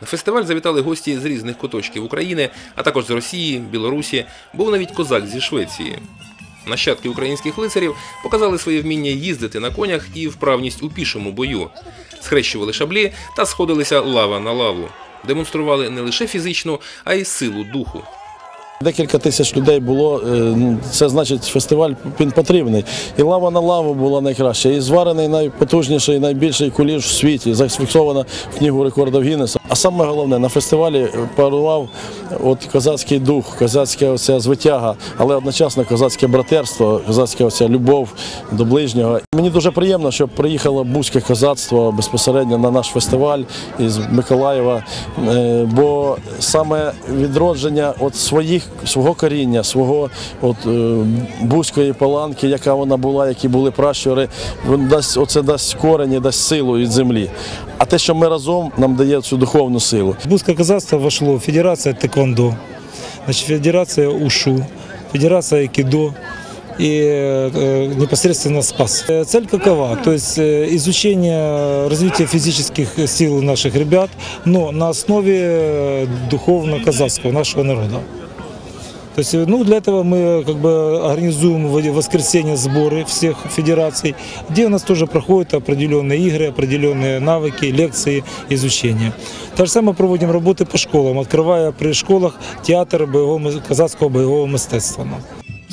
На фестиваль завітали гості з різних куточків України, а також з Росії, Білорусі. Був навіть козак зі Швеції. Нащадки українських лицарів показали своє вміння їздити на конях і вправність у пішому бою, схрещували шаблі та сходилися лава на лаву. Демонстрували не лише фізичну, а й силу духу. Декілька тисяч людей було. е, ну, Це значить фестиваль він потрібний. І лава на лаву була найкраща. І зварений найпотужніший, найбільший куліш в світі, зафіксовано в книгу рекордів Гіннеса. А саме головне, на фестивалі парував от козацький дух, козацька оця звитяга, але одночасно козацьке братерство, козацька оця любов до ближнього. Мені дуже приємно, що приїхало бузьке козацтво безпосередньо на наш фестиваль із Миколаєва, е, бо саме відродження от своїх свого коріння, свого от е, бузької паланки, яка вона була, які були пращури, він дасть оце дасть корені, дасть силу від землі. А те, що ми разом, нам дає цю духовну силу. Бузское казахство вошло в Федерация Тэквондо, значит, Федерация УШУ, Федерация Айкидо и э, непосредственно СПАС. Э, Цель какова? То есть э, изучение развития физических сил наших ребят, но на основе э, духовно-казахского нашего народа. То есть, ну, для этого мы как бы организуем в воскресенье сборы всех федераций, где у нас тоже проходят определенные игры, определенные навыки, лекции, изучения. Так же самое проводим работы по школам, открывая при школах театр боевого, мис- казахского боевого мистецтва.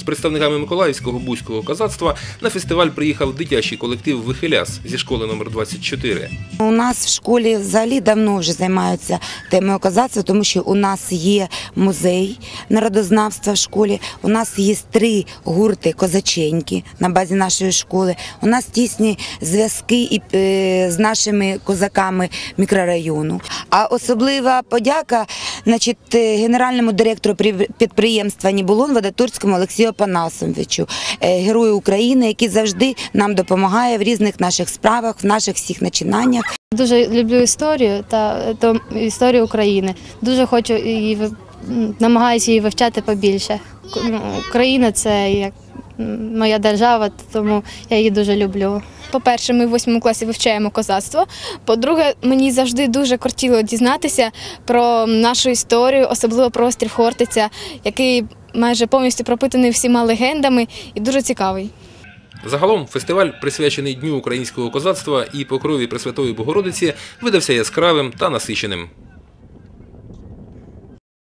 Представниками Миколаївського бузького козацтва на фестиваль приїхав дитячий колектив Вихиляс зі школи номер 24. У нас в школі взагалі давно вже займаються темою козацтва, тому що у нас є музей народознавства в школі. У нас є три гурти козаченьки на базі нашої школи. У нас тісні зв'язки е, з нашими козаками мікрорайону. А особлива подяка значить, е, генеральному директору при- підприємства Нібулон Водотурському Олексію Панасовичу, е, герою України, який завжди нам допомагає в різних наших справах, в наших всіх начинаннях. Дуже люблю історію та то історію України. Дуже хочу м, намагаюся її вивчати побільше. Ну, Україна це як моя держава, тому я її дуже люблю. По-перше, ми в восьмому класі вивчаємо козацтво. По-друге, мені завжди дуже кортіло дізнатися про нашу історію, особливо про острів Хортиця, який майже повністю пропитаний всіма легендами і дуже цікавий. Загалом фестиваль, присвячений Дню українського козацтва і покрові Пресвятої Богородиці, видався яскравим та насиченим.